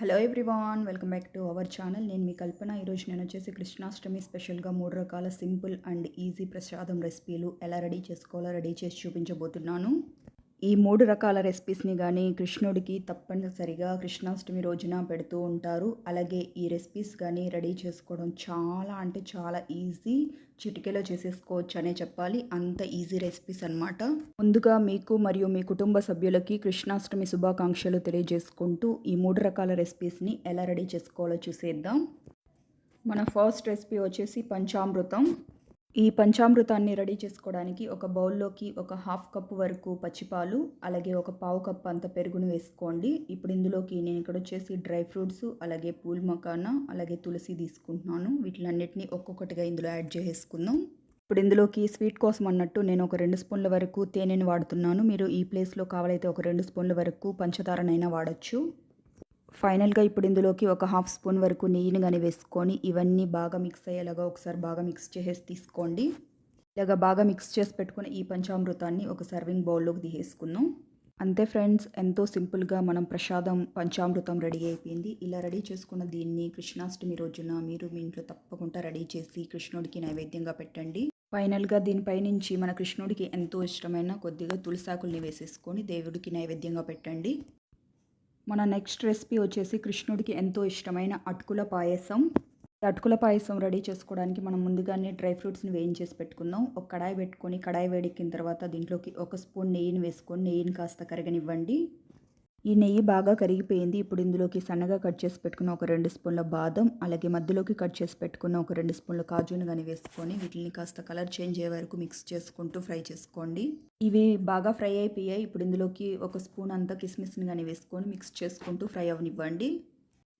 Hello everyone welcome back to our channel నేను మీ కల్పన. ఈరోజు నేను వచ్చేసి కృష్ణాష్టమి స్పెషల్గా మూడు రకాల సింపుల్ అండ్ ఈజీ ప్రసాదం రెసిపీలు ఎలా రెడీ చేసుకోవాలో రెడీ చేసి చూపించబోతున్నాను. ఈ మూడు రకాల రెసిపీస్ని కానీ కృష్ణుడికి తప్పనిసరిగా కృష్ణాష్టమి రోజున పెడుతూ ఉంటారు. అలాగే ఈ రెసిపీస్ కానీ రెడీ చేసుకోవడం చాలా అంటే చాలా ఈజీ చిటికెలో చేసేసుకోవచ్చు అనే చెప్పాలి. అంత ఈజీ రెసిపీస్ అన్నమాట. ముందుగా మీకు మరియు మీ కుటుంబ సభ్యులకి కృష్ణాష్టమి శుభాకాంక్షలు తెలియజేసుకుంటూ ఈ మూడు రకాల రెసిపీస్ని ఎలా రెడీ చేసుకోవాలో చూసేద్దాం. మన ఫస్ట్ రెసిపీ వచ్చేసి పంచామృతం. ఈ పంచామృతాన్ని రెడీ చేసుకోవడానికి ఒక బౌల్లోకి ఒక హాఫ్ కప్ వరకు పచ్చిపాలు అలాగే ఒక పావు కప్ అంత పెరుగును వేసుకోండి. ఇప్పుడు ఇందులోకి నేను ఇక్కడ వచ్చేసి డ్రై ఫ్రూట్స్ అలాగే పూల్ మకానా అలాగే తులసి తీసుకుంటున్నాను. వీటిలన్నిటిని ఒక్కొక్కటిగా ఇందులో యాడ్ చేసుకుందాం ఇప్పుడు ఇందులోకి స్వీట్ కోసం అన్నట్టు నేను ఒక రెండు స్పూన్ల వరకు తేనెని వాడుతున్నాను. మీరు ఈ ప్లేస్లో కావాలైతే ఒక రెండు స్పూన్ల వరకు పంచదారనైనా వాడచ్చు. ఫైనల్గా ఇప్పుడు ఇందులోకి ఒక హాఫ్ స్పూన్ వరకు నెయ్యిని కానీ వేసుకొని ఇవన్నీ బాగా మిక్స్ అయ్యేలాగా ఒకసారి బాగా మిక్స్ చేసేసి తీసుకోండి. ఇలాగా బాగా మిక్స్ చేసి పెట్టుకుని ఈ పంచామృతాన్ని ఒక సర్వింగ్ బౌల్లోకి తీసేసుకుందాం. అంతే ఫ్రెండ్స్ ఎంతో సింపుల్గా మనం ప్రసాదం పంచామృతం రెడీ అయిపోయింది. ఇలా రెడీ చేసుకున్న దీన్ని కృష్ణాష్టమి రోజున మీరు మీ ఇంట్లో తప్పకుండా రెడీ చేసి కృష్ణుడికి నైవేద్యంగా పెట్టండి. ఫైనల్గా దీనిపై నుంచి మన కృష్ణుడికి ఎంతో ఇష్టమైన కొద్దిగా తులసాకుల్ని వేసేసుకొని దేవుడికి నైవేద్యంగా పెట్టండి. మన నెక్స్ట్ రెసిపీ వచ్చేసి కృష్ణుడికి ఎంతో ఇష్టమైన అటుకుల పాయసం. ఈ అటుకుల పాయసం రెడీ చేసుకోవడానికి మనం ముందుగానే డ్రై ఫ్రూట్స్ని వేయించేసి పెట్టుకుందాం. ఒక కడాయి పెట్టుకొని కడాయి వేడెక్కిన తర్వాత దీంట్లోకి ఒక స్పూన్ నెయ్యిని వేసుకొని నెయ్యిని కాస్త కరగనివ్వండి. ఈ నెయ్యి బాగా కరిగిపోయింది. ఇప్పుడు ఇందులోకి సన్నగా కట్ చేసి పెట్టుకున్న ఒక రెండు స్పూన్ల బాదం అలాగే మధ్యలోకి కట్ చేసి పెట్టుకున్న ఒక రెండు స్పూన్ల కాజును కానీ వేసుకొని వీటిని కాస్త కలర్ చేంజ్ అయ్యే వరకు మిక్స్ చేసుకుంటూ ఫ్రై చేసుకోండి. ఇవి బాగా ఫ్రై అయిపోయాయి. ఇప్పుడు ఇందులోకి ఒక స్పూన్ అంతా కిస్మిస్ని కానీ వేసుకొని మిక్స్ చేసుకుంటూ ఫ్రై అవనివ్వండి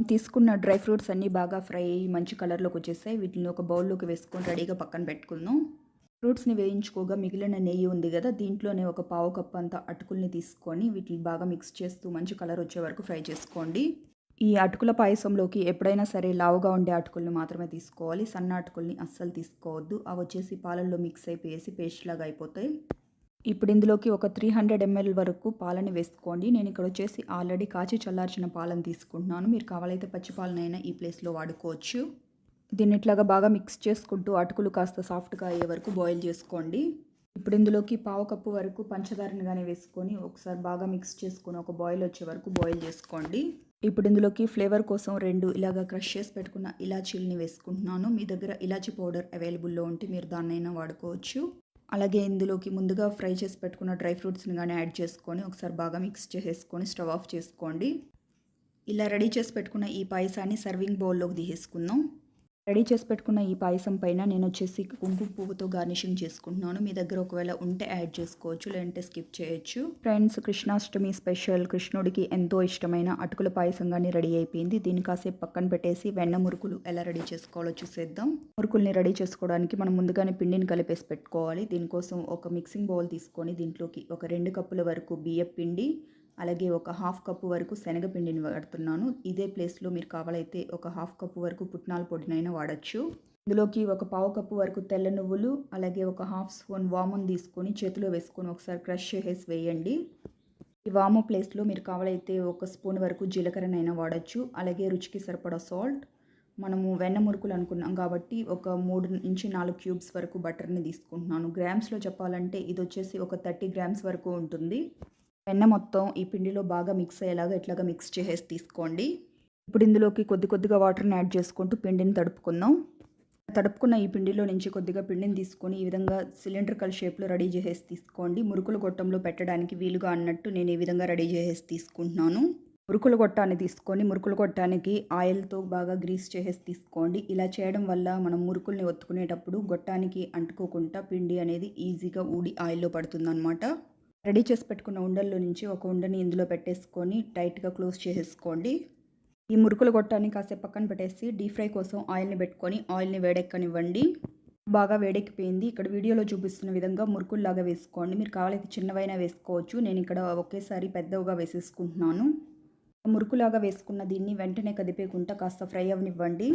తీసుకున్న డ్రై ఫ్రూట్స్ అన్నీ బాగా ఫ్రై అయ్యి మంచి కలర్లోకి వచ్చేసాయి. వీటిని ఒక బౌల్లోకి వేసుకొని రెడీగా పక్కన పెట్టుకుందాం. ఫ్రూట్స్ని వేయించుకోగా మిగిలిన నెయ్యి ఉంది కదా దీంట్లోనే ఒక పావు కప్ అంత అటుకుల్ని తీసుకొని వీటిని బాగా మిక్స్ చేస్తూ మంచి కలర్ వచ్చే వరకు ఫ్రై చేసుకోండి. ఈ అటుకుల పాయసంలోకి ఎప్పుడైనా సరే లావుగా ఉండే అటుకుల్ని మాత్రమే తీసుకోవాలి. సన్న అటుకుల్ని అస్సలు తీసుకోవద్దు. అవి వచ్చేసి పాలల్లో మిక్స్ అయిపోయేసి పేస్ట్ లాగా అయిపోతాయి. ఇప్పుడు ఇందులోకి ఒక త్రీ హండ్రెడ్ ఎంఎల్ వరకు పాలని వేసుకోండి. నేను ఇక్కడ వచ్చేసి ఆల్రెడీ కాచి చల్లార్చిన పాలను తీసుకుంటున్నాను. మీరు కావాలైతే పచ్చి పాలనైనా ఈ ప్లేస్లో వాడుకోవచ్చు. దీన్ని ఇట్లాగా బాగా మిక్స్ చేసుకుంటూ అటుకులు కాస్త సాఫ్ట్గా అయ్యే వరకు బాయిల్ చేసుకోండి. ఇప్పుడు ఇందులోకి పావు కప్పు వరకు పంచదారని కానీ వేసుకొని ఒకసారి బాగా మిక్స్ చేసుకొని ఒక బాయిల్ వచ్చే వరకు బాయిల్ చేసుకోండి. ఇప్పుడు ఇందులోకి ఫ్లేవర్ కోసం రెండు ఇలాగా క్రష్ చేసి పెట్టుకున్న ఇలాచీలని వేసుకుంటున్నాను. మీ దగ్గర ఇలాచీ పౌడర్ అవైలబుల్లో ఉంటే మీరు దాన్నైనా వాడుకోవచ్చు. అలాగే ఇందులోకి ముందుగా ఫ్రై చేసి పెట్టుకున్న డ్రై ఫ్రూట్స్ని కానీ యాడ్ చేసుకొని ఒకసారి బాగా మిక్స్ చేసేసుకొని స్టవ్ ఆఫ్ చేసుకోండి. ఇలా రెడీ చేసి పెట్టుకున్న ఈ పాయసాన్ని సర్వింగ్ బౌల్లోకి తీసేసుకుందాం. రెడీ చేసి పెట్టుకున్న ఈ పాయసం పైన నేను వచ్చేసి కుంకుమ పువ్వుతో గార్నిషింగ్ చేసుకుంటున్నాను. మీ దగ్గర ఒకవేళ ఉంటే యాడ్ చేసుకోవచ్చు లేదంటే స్కిప్ చేయొచ్చు. ఫ్రెండ్స్ కృష్ణాష్టమి స్పెషల్ కృష్ణుడికి ఎంతో ఇష్టమైన అటుకుల పాయసం కానీ రెడీ అయిపోయింది. దీన్ని కాసేపు పక్కన పెట్టేసి వెన్న మురుకులు ఎలా రెడీ చేసుకోవాలో చూసేద్దాం. మురుకుల్ని రెడీ చేసుకోవడానికి మనం ముందుగానే పిండిని కలిపేసి పెట్టుకోవాలి. దీనికోసం ఒక మిక్సింగ్ బౌల్ తీసుకొని దీంట్లోకి ఒక రెండు కప్పుల వరకు బియ్యం పిండి అలాగే ఒక హాఫ్ కప్పు వరకు శనగపిండిని వాడుతున్నాను. ఇదే ప్లేస్లో మీరు కావాలైతే ఒక హాఫ్ కప్పు వరకు పుట్నాల పొడినైనా వాడచ్చు. ఇందులోకి ఒక పావు కప్పు వరకు తెల్ల నువ్వులు అలాగే ఒక హాఫ్ స్పూన్ వామును తీసుకొని చేతిలో వేసుకొని ఒకసారి క్రష్ చేసేసి వేయండి. ఈ వాము ప్లేస్లో మీరు కావాలైతే ఒక స్పూన్ వరకు జీలకర్రనైనా వాడచ్చు. అలాగే రుచికి సరిపడా సాల్ట్. మనము వెన్న మురుకులు అనుకున్నాం కాబట్టి ఒక మూడు నుంచి నాలుగు క్యూబ్స్ వరకు బటర్ని తీసుకుంటున్నాను. గ్రామ్స్లో చెప్పాలంటే ఇది వచ్చేసి ఒక థర్టీ గ్రామ్స్ వరకు ఉంటుంది. వెన్న మొత్తం ఈ పిండిలో బాగా మిక్స్ అయ్యేలాగా ఇట్లాగా మిక్స్ చేసేసి తీసుకోండి. ఇప్పుడు ఇందులోకి కొద్ది కొద్దిగా వాటర్ని యాడ్ చేసుకుంటూ పిండిని తడుపుకుందాం. తడుపుకున్న ఈ పిండిలో నుంచి కొద్దిగా పిండిని తీసుకొని ఈ విధంగా సిలిండ్రికల్ షేప్లో రెడీ చేసేసి తీసుకోండి. మురుకుల గొట్టంలో పెట్టడానికి వీలుగా అన్నట్టు నేను ఈ విధంగా రెడీ చేసేసి తీసుకుంటున్నాను. మురుకుల గొట్టాన్ని తీసుకొని మురుకుల గొట్టానికి ఆయిల్తో బాగా గ్రీస్ చేసేసి తీసుకోండి. ఇలా చేయడం వల్ల మనం మురుకుల్ని ఒత్తుకునేటప్పుడు గొట్టానికి అంటుకోకుండా పిండి అనేది ఈజీగా ఊడి ఆయిల్లో పడుతుందన్నమాట. రెడీ చేసి పెట్టుకున్న ఉండల్లో నుంచి ఒక ఉండని ఇందులో పెట్టేసుకొని టైట్గా క్లోజ్ చేసేసుకోండి. ఈ మురుకులు గొట్టాన్ని కాసేపు పక్కన పెట్టేసి డీప్ ఫ్రై కోసం ఆయిల్ని పెట్టుకొని ఆయిల్ని వేడెక్కనివ్వండి. బాగా వేడెక్కిపోయింది. ఇక్కడ వీడియోలో చూపిస్తున్న విధంగా మురుకుల్లాగా వేసుకోండి. మీరు కావాలైతే చిన్నవైనా వేసుకోవచ్చు. నేను ఇక్కడ ఒకేసారి పెద్దవిగా వేసేసుకుంటున్నాను. మురుకులాగా వేసుకున్న దీన్ని వెంటనే కదిపేకుంటా కాస్త ఫ్రై అవనివ్వండి.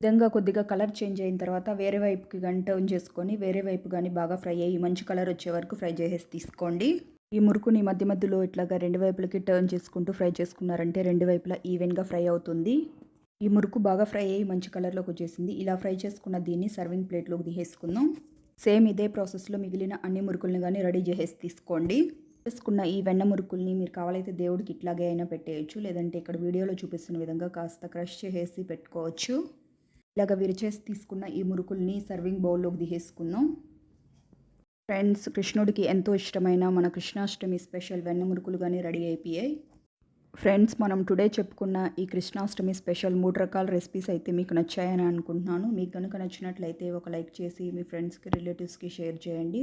విధంగా కొద్దిగా కలర్ చేంజ్ అయిన తర్వాత వేరే వైపుకి గంట చేసుకొని వేరే వైపు కానీ బాగా ఫ్రై అయ్యి మంచి కలర్ వచ్చే వరకు ఫ్రై చేసేసి తీసుకోండి. ఈ మురుకుని మధ్య మధ్యలో ఇట్లాగా రెండు వైపులకి టర్న్ చేసుకుంటూ ఫ్రై చేసుకున్నారంటే రెండు వైపులా ఈవెన్గా ఫ్రై అవుతుంది. ఈ మురుకు బాగా ఫ్రై అయ్యి మంచి కలర్లోకి వచ్చేసింది. ఇలా ఫ్రై చేసుకున్న దీన్ని సర్వింగ్ ప్లేట్లోకి తీసేసుకుందాం. సేమ్ ఇదే ప్రాసెస్లో మిగిలిన అన్ని మురుకుల్ని కానీ రెడీ చేసేసి తీసుకోండి. చేసుకున్న ఈ వెన్న మురుకుల్ని మీరు కావాలైతే దేవుడికి ఇట్లాగే అయినా పెట్టేయచ్చు. లేదంటే ఇక్కడ వీడియోలో చూపిస్తున్న విధంగా కాస్త క్రష్ చేసేసి పెట్టుకోవచ్చు. ఇలాగ విరిచేసి తీసుకున్న ఈ మురుకుల్ని సర్వింగ్ బౌల్లోకి తీసేసుకుందాం ఫ్రెండ్స్ కృష్ణుడికి ఎంతో ఇష్టమైన మన కృష్ణాష్టమి స్పెషల్ వెన్న మురుకులు కానీ రెడీ అయిపోయాయి. ఫ్రెండ్స్ మనం టుడే చెప్పుకున్న ఈ కృష్ణాష్టమి స్పెషల్ మూడు రకాల రెసిపీస్ అయితే మీకు నచ్చాయని అనుకుంటున్నాను. మీకు కనుక నచ్చినట్లయితే ఒక లైక్ చేసి మీ ఫ్రెండ్స్కి రిలేటివ్స్కి షేర్ చేయండి.